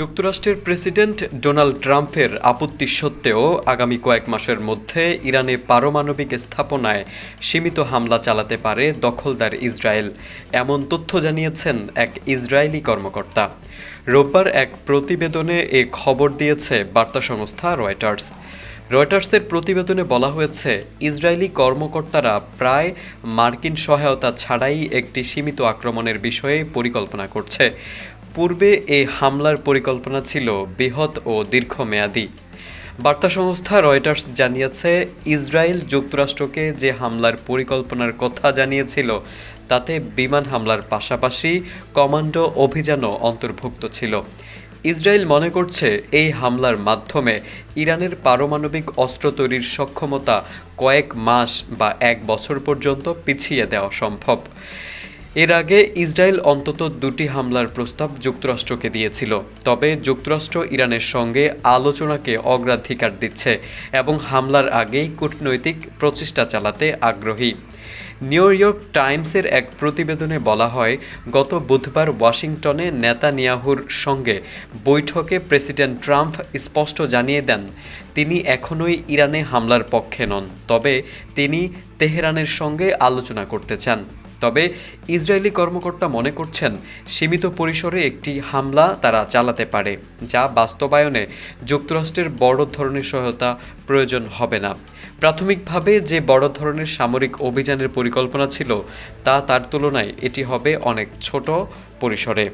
যুক্তরাষ্ট্রের president Donald ট্রাম্পের আপত্তি সত্ত্বেও আগামী কয়েক মাসের মধ্যে ইরানে পারমাণবিক স্থাপনায় সীমিত হামলা চালাতে পারে দখলদার ইসরায়েল। এমন তথ্য জানিয়েছেন এক ইসরায়েলি কর্মকর্তা। রোববার এক প্রতিবেদনে এ খবর দিয়েছে বার্তা সংস্থা রয়টার্স। রয়টার্সের প্রতিবেদনে বলা হয়েছে, ইসরায়েলি কর্মকর্তারা প্রায় মার্কিন সহায়তা ছাড়াই একটি সীমিত আক্রমণের বিষয়ে পরিকল্পনা করছে। পূর্বে এই হামলার পরিকল্পনা ছিল বৃহৎ ও দীর্ঘমেয়াদী। বার্তা সংস্থা রয়টার্স জানিয়েছে, ইসরায়েল যুক্তরাষ্ট্রকে যে হামলার পরিকল্পনার কথা জানিয়েছিল, তাতে বিমান হামলার পাশাপাশি কমান্ডো অভিযানও অন্তর্ভুক্ত ছিল। ইসরায়েল মনে করছে, এই হামলার মাধ্যমে ইরানের পারমাণবিক অস্ত্র তৈরির সক্ষমতা কয়েক মাস বা এক বছর পর্যন্ত পিছিয়ে দেওয়া সম্ভব। এর আগে ইসরায়েল অন্তত দুটি হামলার প্রস্তাব যুক্তরাষ্ট্রকে দিয়েছিল। তবে যুক্তরাষ্ট্র ইরানের সঙ্গে আলোচনাকে অগ্রাধিকার দিচ্ছে এবং হামলার আগেই কূটনৈতিক প্রচেষ্টা চালাতে আগ্রহী। নিউ ইয়র্ক টাইমসের এক প্রতিবেদনে বলা হয়, গত বুধবার ওয়াশিংটনে নেতানিয়াহুর সঙ্গে বৈঠকে প্রেসিডেন্ট ট্রাম্প স্পষ্ট জানিয়ে দেন, তিনি এখনোই ইরানে হামলার পক্ষে নন, তবে তিনি তেহরানের সঙ্গে আলোচনা করতে চান। তবে ইসরায়েলি কর্মকর্তা মনে করছেন, সীমিত পরিসরে একটি হামলা তারা চালাতে পারে, যা বাস্তবায়নে যুক্তরাষ্ট্রের বড় ধরনের সহায়তা প্রয়োজন হবে না। প্রাথমিকভাবে যে বড় ধরনের সামরিক অভিযানের পরিকল্পনা ছিল, তা তার তুলনায় এটি হবে অনেক ছোট পরিসরে।